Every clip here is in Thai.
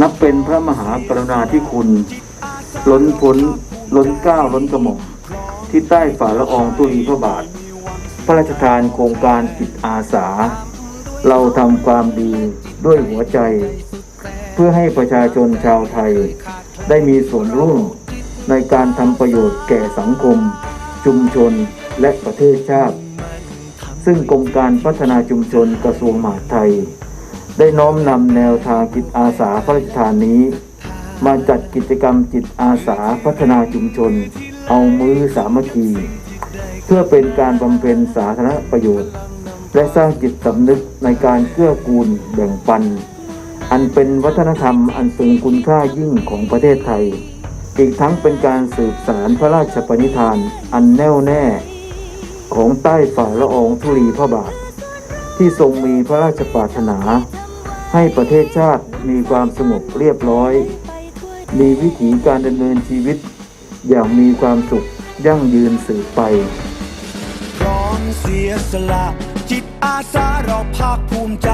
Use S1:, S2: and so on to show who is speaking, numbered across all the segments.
S1: นับเป็นพระมหากรุณาธิคุณ ล้นพ้นล้นเก้าล้นกระหม่อมที่ใต้ฝ่าละอองตุลีพระบาท พระราชทานโครงการจิตอาสา เราทำความดีด้วยหัวใจ เพื่อให้ประชาชนชาวไทย ได้มีส่วนร่วมในการทำประโยชน์แก่สังคม ชุมชนและประเทศชาติ ซึ่งกรมการพัฒนาชุมชนกระทรวงมหาดไทย ได้น้อมนำแนวทางจิตอาสาพระราชทานนี้ มาจัดกิจกรรมจิตอาสาพัฒนาชุมชน เอามือสามัคคีเพื่อเป็นการบำเพ็ญสาธารณประโยชน์ และสร้างจิตสำนึกในการเกื้อกูลแบ่งปัน อันเป็นวัฒนธรรมอันทรงคุณค่ายิ่งของประเทศไทย อีกทั้งเป็นการสืบสารพระราชปณิธานอันแน่วแน่ ของใต้ฝ่าละอองธุลีพระบาท ที่ทรงมีพระราชปรารถนา ให้ประเทศชาติมีความสงบเรียบร้อย มีวิถีการดำเนินชีวิต อย่างมีความสุขยั่งยืนสืบไป
S2: พร้อมเสียสละ จิตอาสาเราภาคภูมิใจ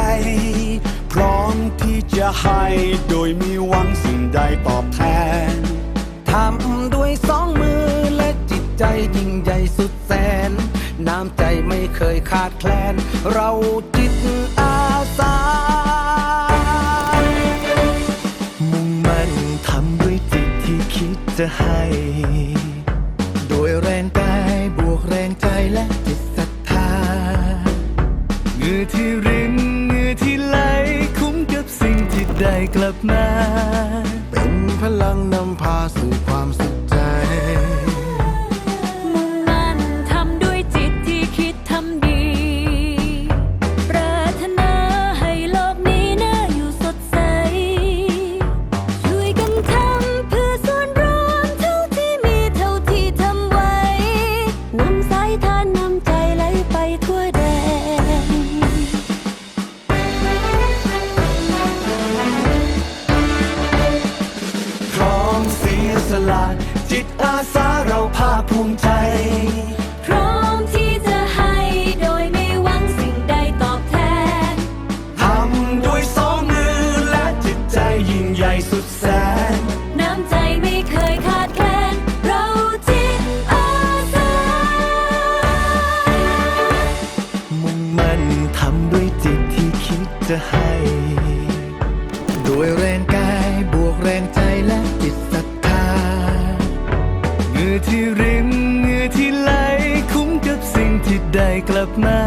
S2: พร้อมที่จะให้โดยมีหวังสิ่งใดตอบแทน
S3: ทำด้วยสองมือและจิตใจยิ่งใหญ่สุดแสน น้ำใจไม่เคยขาดแคลน เราจิตอาสา
S2: จะให้
S3: โดยแรงกายบวกแรงใจและจิตศรัทธา
S2: เงื่อที่รินเงื่อที่ไหล คุ้มกับสิ่งที่ได้กลับมา
S3: เป็นพลังนำพาสู่ความสุข
S4: น้ำใจไหลไปทั่วแดน
S2: พร้อมเสียสละจิตอาสาเราภาคภูมิใจำด้วยจิตที่คิดจะให้
S3: โดยแรงกายบวกแรงใจและจิตศรัทธา
S2: เงื่อที่ริมเงื่อที่ไหล คุ้มกับสิ่งที่ได้กลับมา